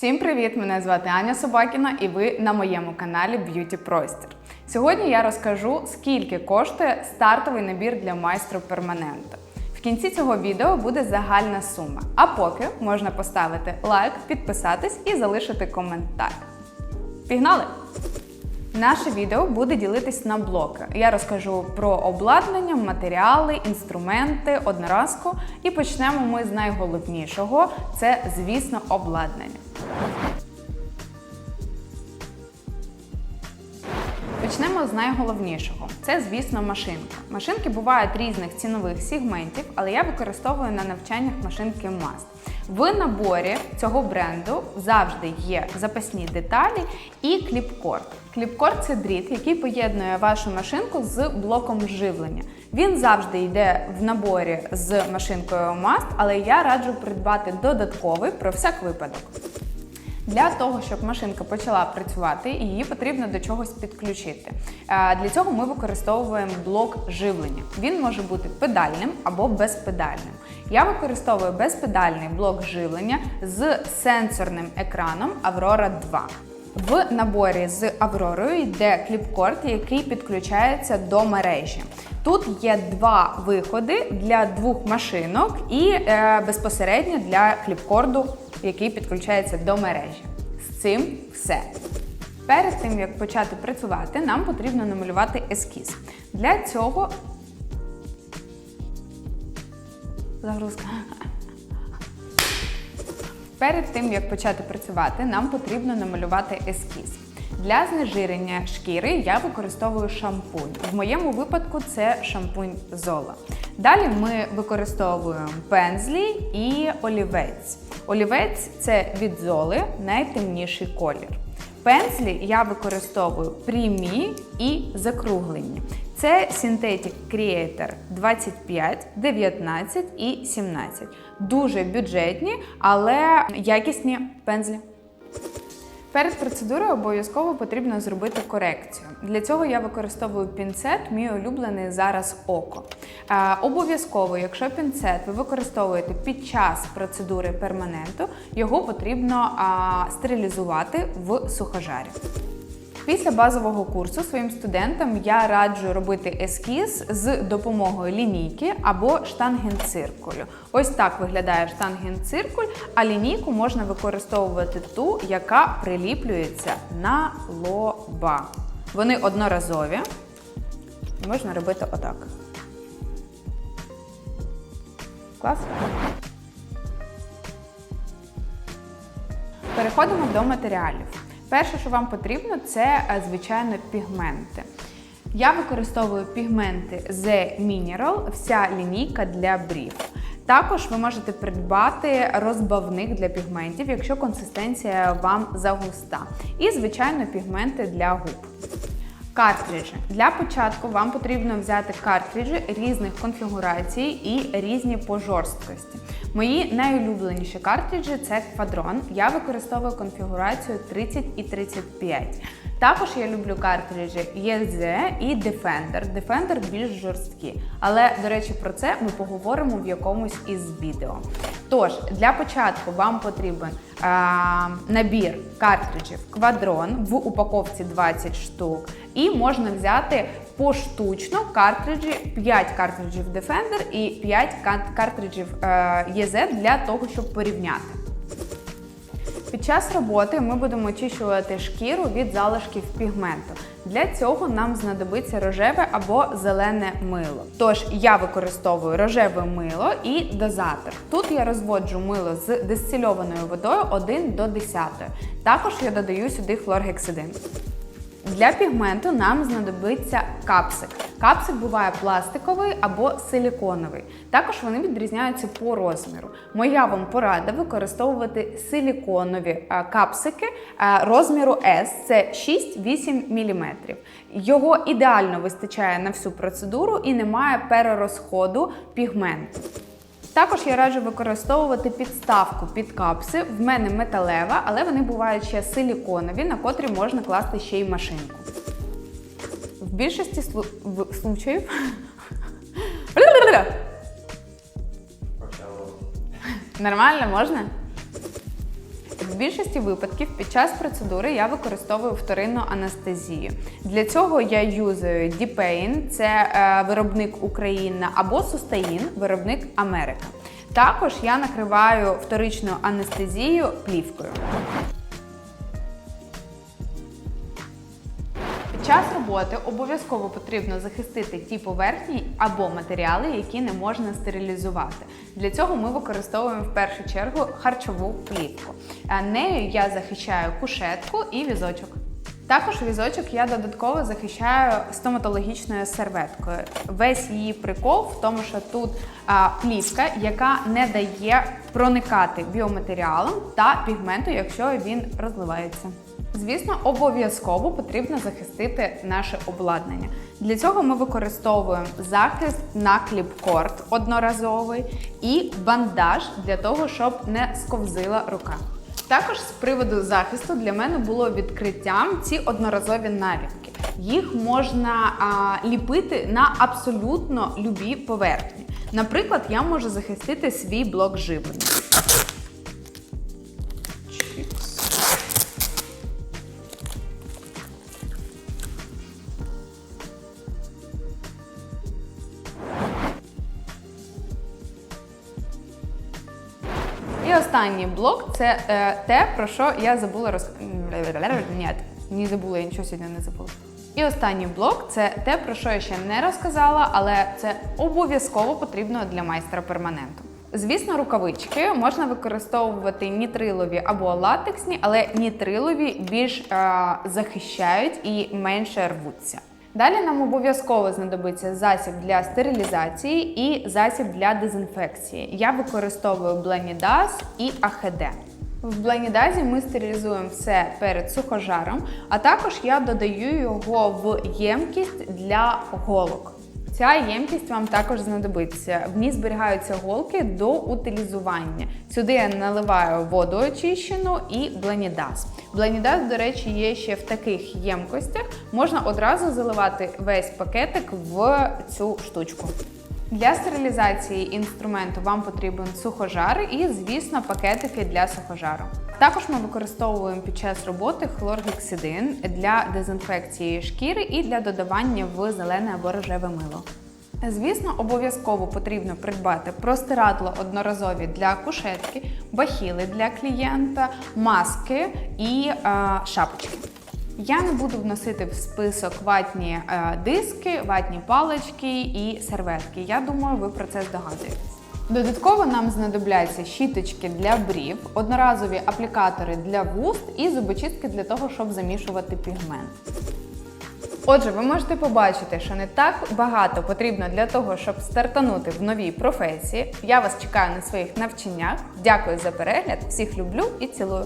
Всім привіт! Мене звати Аня Собакіна, і ви на моєму каналі Б'юті Простір. Сьогодні я розкажу, скільки коштує стартовий набір для майстру перманента. В кінці цього відео буде загальна сума. А поки можна поставити лайк, підписатись і залишити коментар. Пігнали! Наше відео буде ділитись на блоки. Я розкажу про обладнання, матеріали, інструменти, одноразку. І почнемо ми з найголовнішого це, звісно, обладнання. Почнемо з найголовнішого. Це, звісно, машинка. Машинки бувають різних цінових сегментів, але я використовую на навчаннях машинки Must. В наборі цього бренду завжди є запасні деталі і кліпкорд. Кліпкорд це дріт, який поєднує вашу машинку з блоком живлення. Він завжди йде в наборі з машинкою Must, але я раджу придбати додатковий про всяк випадок. Для того, щоб машинка почала працювати, її потрібно до чогось підключити. Е, Для цього ми використовуємо блок живлення. Він може бути педальним або безпедальним. Я використовую безпедальний блок живлення з сенсорним екраном Aurora 2. В наборі з Авророю йде кліпкорд, який підключається до мережі. Тут є два виходи для двох машинок і е, безпосередньо для кліпкорду, який підключається до мережі. З цим все. Перед тим як почати працювати, нам потрібно намалювати ескіз. Для цього загрузка. Перед тим як почати працювати, нам потрібно намалювати ескіз. Для знежирення шкіри я використовую шампунь. В моєму випадку це шампунь Зола. Далі ми використовуємо пензлі і олівець. Олівець це від золи найтемніший колір. Пензлі я використовую прямі і закруглені. Це Synthetic Creator 25, 19 і 17. Дуже бюджетні, але якісні пензлі. Перед процедурою обов'язково потрібно зробити корекцію. Для цього я використовую пінцет, мій улюблений зараз око. Е, обов'язково, якщо пінцет ви використовуєте під час процедури перманенту, його потрібно стерилізувати в сухожарі. Після базового курсу своїм студентам я раджу робити ескіз з допомогою лінійки або штангенциркулю. Ось так виглядає штангенциркуль, а лінійку можна використовувати ту, яка приліплюється на лоба. Вони одноразові. Можна робити отак. Клас? Переходимо до матеріалів. Перше, що вам потрібно, це е, звичайно пігменти. Я використовую пігменти The Mineral, вся лінійка для брів. Також ви можете придбати розбавник для пігментів, якщо консистенція вам загуста. І, звичайно, пігменти для губ. Картриджі. Для початку вам потрібно взяти картриджі різних конфігурацій і різні по жорсткості. Мої найулюбленіші картриджі це квадрон. Я використовую конфігурацію 30 і 35. Також я люблю картриджі EZ і Defender. Defender більш жорсткі. Але, до речі, про це ми поговоримо в якомусь із відео. Тож, для початку вам потрібен е, набір картриджів квадрон в упаковці 20 штук. І можна взяти поштучно картриджі, 5 картриджів Defender і 5 кар- картриджів е, EZ для того, щоб порівняти. Під час роботи ми будемо очищувати шкіру від залишків пігменту. Для цього нам знадобиться рожеве або зелене мило. Тож я використовую рожеве мило і дозатор. Тут я розводжу мило з дистильованою водою 1 до 10. Також я додаю сюди хлоргексидин. Для пігменту нам знадобиться капсик. Капсик буває пластиковий або силіконовий. Також вони відрізняються по розміру. Моя вам порада використовувати силіконові е, капсики е, розміру S, це 6-8 мм. Його ідеально вистачає на всю процедуру і немає перерозходу пігменту. Також я раджу використовувати підставку під капси. В мене металева, але вони бувають ще силіконові, на котрі можна класти ще й машинку. В більшості слу... в... случаїв. Нормально можна? В більшості випадків під час процедури я використовую вторинну анестезію. Для цього я юзаю Діпейн, це е, виробник Україна, або Сустаїн, виробник Америка. Також я накриваю вторичну анестезію плівкою. Час роботи обов'язково потрібно захистити ті поверхні або матеріали, які не можна стерилізувати. Для цього ми використовуємо в першу чергу харчову плівку. Е, Нею я захищаю кушетку і візочок. Також візочок я додатково захищаю стоматологічною серветкою. Весь її прикол в тому, що тут а, плівка, яка не дає проникати біоматеріалам та пігменту, якщо він розливається. Звісно, обов'язково потрібно захистити наше обладнання. Для цього ми використовуємо захист на кліпкорд одноразовий і бандаж для того, щоб не сковзила рука. Також з приводу захисту для мене було відкриттям ці одноразові наліпки. Їх можна а, ліпити на абсолютно любі поверхні. Наприклад, я можу захистити свій блок живлення. І останній блок це е, те, про що я забула роз... Ні, не забула, я нічого сьогодні не забула. І останній блок це те, про що я ще не розказала, але це обов'язково потрібно для майстра перманенту. Звісно, рукавички можна використовувати нітрилові або латексні, але нітрилові більш е, захищають і менше рвуться. Далі нам обов'язково знадобиться засіб для стерилізації і засіб для дезінфекції. Я використовую Бленідаз і АХД. В Бленідазі ми стерилізуємо все перед сухожаром, а також я додаю його в ємкість для голок. Ця ємкість вам також знадобиться. В ній зберігаються голки до утилізування. Сюди я наливаю воду очищену і бленідаз. Бленідаз, до речі, є ще в таких ємкостях. Можна одразу заливати весь пакетик в цю штучку. Для стерилізації інструменту вам потрібен сухожар і, звісно, пакетики для сухожару. Також ми використовуємо під час роботи хлоргексидин для дезінфекції шкіри і для додавання в зелене або рожеве мило. Звісно, обов'язково потрібно придбати простирадло одноразові для кушетки, бахіли для клієнта, маски і е, шапочки. Я не буду вносити в список ватні е, диски, ватні палички і серветки. Я думаю, ви про це здогадуєтесь. Додатково нам знадобляться щіточки для брів, одноразові аплікатори для вуст і зубочистки для того, щоб замішувати пігмент. Отже, ви можете побачити, що не так багато потрібно для того, щоб стартанути в новій професії. Я вас чекаю на своїх навчаннях. Дякую за перегляд, всіх люблю і цілую.